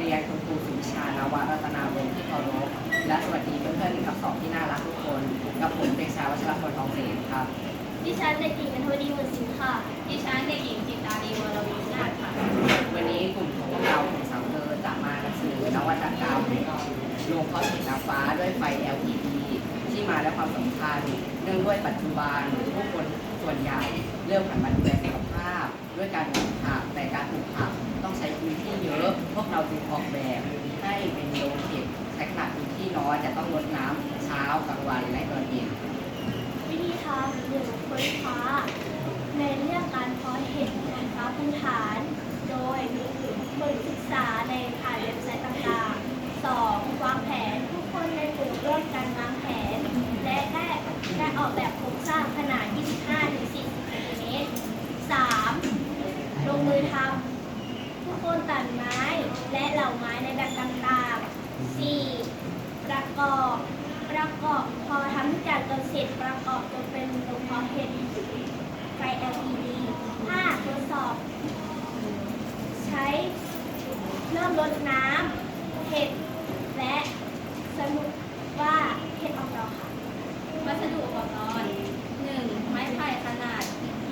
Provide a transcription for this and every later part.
เรียนคุณครูสุวิชานวรัตนาวงศ์ที่เคารพและสวัสดีเพื่อนๆหนึ่งกับสองที่น่ารักทุกคนกับผมเด็กชายวัชรพลทองเสนครับดิฉันเด็กหญิงกันทวดีบุญสิงห์ค่ะดิฉันเด็กหญิงจิตราดีวรวิชนาถค่ะ วันนี้กลุ่มของพวกเราของสามเธอจะมานำเสนอนวัตกรรมโรงเพาะเห็ดนางฟ้าด้วยไฟ LED ที่มาและความสำคัญเนื่องด้วยปัจจุบันผู้คนส่วนใหญ่เริ่มหันมาดูแลสุขภาพ หนึ่ค้นคว้าในเรื่องการเพาะเห็ดนางฟ้าพื้นฐาน โดยมีฝึกศึกษาในผ่านเว็บไซต์ต่างๆ 2. วางแผนทุกคนในกลุ่มร่วมกันวางแผน และได้ได้ออกแบบโครงสร้างขนาด 25-40เซนติเมตร 3. ลงมือทำทุกคนตัดไม้และเหล่าไม้ในแบบต่างๆ 4. ประกอบประกอบพอทำทุกอย่างจนเสร็จประกอบจนเป็นโรงเพาะเห็ดไฟ LED 5. ทดสอบ ใช้ ลดน้ำเห็ดและสรุปว่าเห็ดออกดอกค่ะ วัสดุอุปกรณ์ 1. ไม้ไผ่ขนาด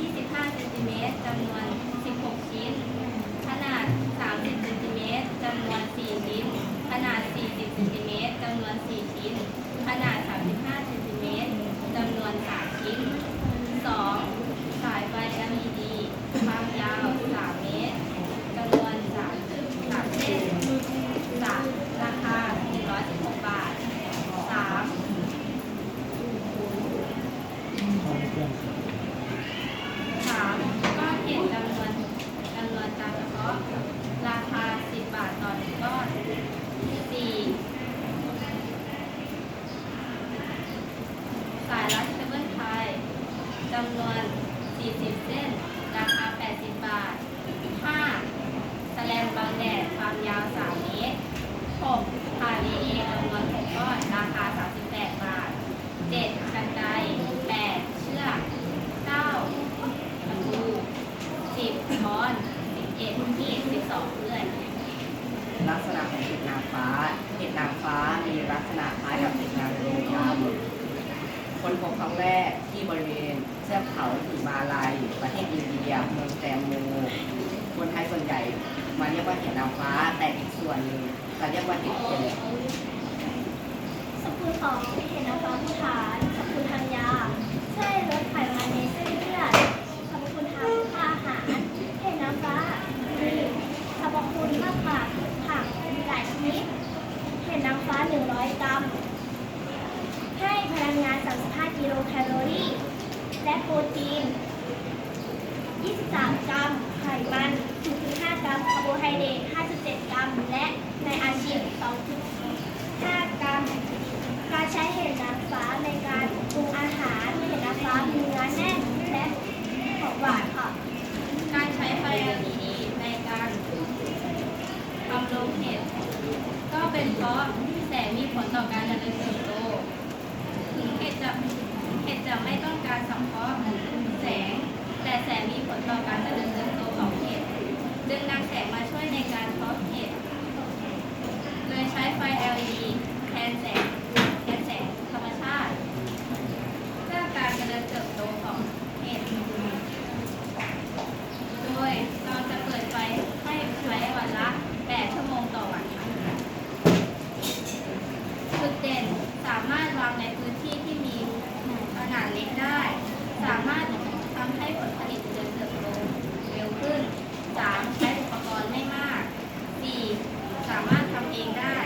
25 เซนติเมตรจำนวน 16 ชิ้น ขนาด 30 เซนติเมตรจำนวน 4 ชิ้น ขนาด 40 เซนติเมตรจำนวน 4 ชิ้น ขนาด 35 เซนติเมตรจำนวน 3 ชิ้น 2. สายไฟ LED ความยาว 3 เมตรจำนวน3 3เส้น 3. ราคา 116 บาท 3. สามก้อนเห็ดจำนวนจำนวนตามเฉพาะ ราคา 10 บาทต่อหนึ่งก้อนสี่สายรัดเคเบิลไทยจำนวน 40 เส้น ราคา 80 บาท 5. แสแลนบางแดดความยาว 3 เมตร 6. พาเอจำนวน 6 ก้อน ราคา 38 บาท 7. กันไกร8 เชือก 9ประตู10ค้อน 11มีด12เลื่อย ลักษณะของเห็ดนางฟ้า เห็ดนางฟ้ามีลักษณะคล้ายกับเห็ดนางรมย คนพบครั้งแรกที่บริเวณเทือกเขาหิมาลัย ประเทศอินเดียเมืองแตงโมคนไทยส่วนใหญ่มาเรียกว่าเห็ดนางฟ้า แต่อีกส่วนหนึ่งจะเรียกว่าเห็ดเข็มสกุลของเห็ดนางฟ้าพื้นฐานสกุลทางยาช่วยลดไขมันในเส้นเลือดสรรพคุณทางค่าอาหารเห็ดนางฟ้ามีสรรพคุณมากกว่าผักหลายชนิดเห็ดนางฟ้า 100 กรัม ให้พลังงาน 35 กิโลแคลอรี่ และ โปรตีน 23 กรัม ไขมัน0.5กรัม คาร์โบไฮเดรต 5.7 กรัม และในอาชีพ2.5 กรัม การใช้เห็ดนางฟ้าในการปรุงอาหารเห็ดนางฟ้ามีเนื้อแน่นและของหวานค่ะ การใช้ไฟ LED ในการทำโรงเห็ดก็เป็นเพราะแสงมีผลต่อการเจริญเติบโตถึงเห็ดจะ ห็ดจะไม่ต้องการสังเคราะห์แสง แต่แสงมีผลต่อการเจริญเติบโตของเห็ดจึงนำแสงมาช่วยในการเพาะเห็ด เลยใช้ไฟ LED แทนแสงแทนแสงธรรมชาติ เพื่อการเจริญเติบโตของเห็ด โดยเราจะเปิดไฟให้ใช้วันละ 8 ชั่วโมงต่อวันค่ะจุดเด่นสามารถวางในพื้นที่ที่มีขนาดเล็กได้ สามารถทำให้ผลผลิตเจริญเติบโตเร็วขึ้น 3. ใช้อุปกรณ์ไม่มาก 4. สามารถทำเองได้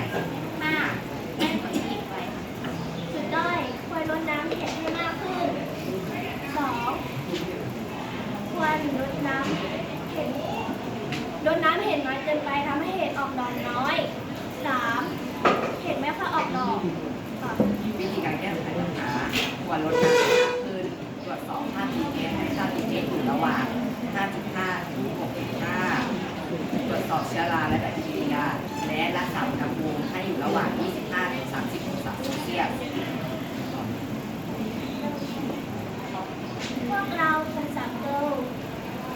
5. ให้ผลผลิตไวค่ะ จุดด้อยควรลดน้ำเห็ดให้มากขึ้น 2. ควรลดน้ำเห็ดล ดน้ำเห็ดน้อยเกินไปทำให้เห็ดออกดอกน้อย 3. เห็ดไม่ค่อยออกดอกวิธีการแก้ไขปัญหาควรลดน้ำให้มากขึ้นตรวจสอบค่า pH ให้ค่า pH อยู่ระหว่าง 5.5 ถึง 6.5 ตรวจสอบเชื้อราและแบคทีเรียและรักษาอุณหภูมิ